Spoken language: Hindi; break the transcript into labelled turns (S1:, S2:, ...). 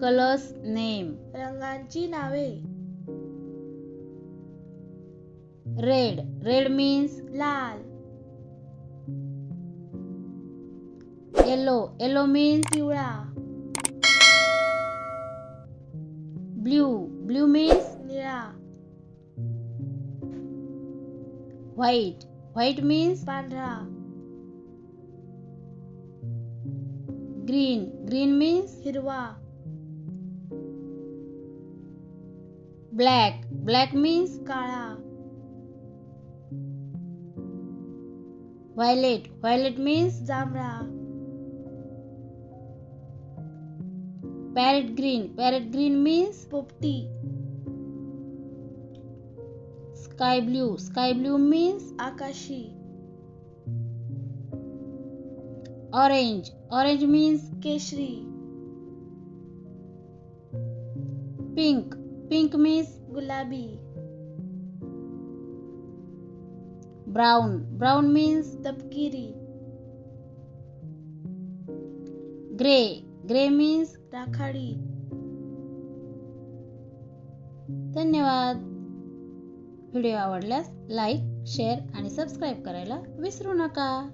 S1: कलर्स नेम
S2: रंगांची नावे
S1: रेड रेड मीन्स
S2: लाल
S1: येलो येलो मीन्स
S2: पिवळा
S1: ब्ल्यू ब्ल्यू मीन्स
S2: निळा
S1: व्हाईट व्हाईट मीन्स
S2: पांढरा
S1: ग्रीन ग्रीन मीन्स
S2: हिरवा
S1: ब्लॅक ब्लॅक मीन्स
S2: काळा
S1: व्हायलेट व्हायलेट मीन्स
S2: जांभळा
S1: parrot green parrot green means
S2: पोपटी
S1: sky blue sky blue means
S2: आकाशी
S1: ऑरेंज ऑरेंज मीन्स
S2: केशरी
S1: पिंक पिंक मीन्स
S2: गुलाबी.
S1: ब्राऊन ब्राऊन मीन्स
S2: तपकिरी.
S1: ग्रे. ग्रे मीन्स
S2: राखाडी.
S1: धन्यवाद. व्हिडिओ आवडल्यास लाईक शेअर आणि सबस्क्राईब करायला विसरू नका.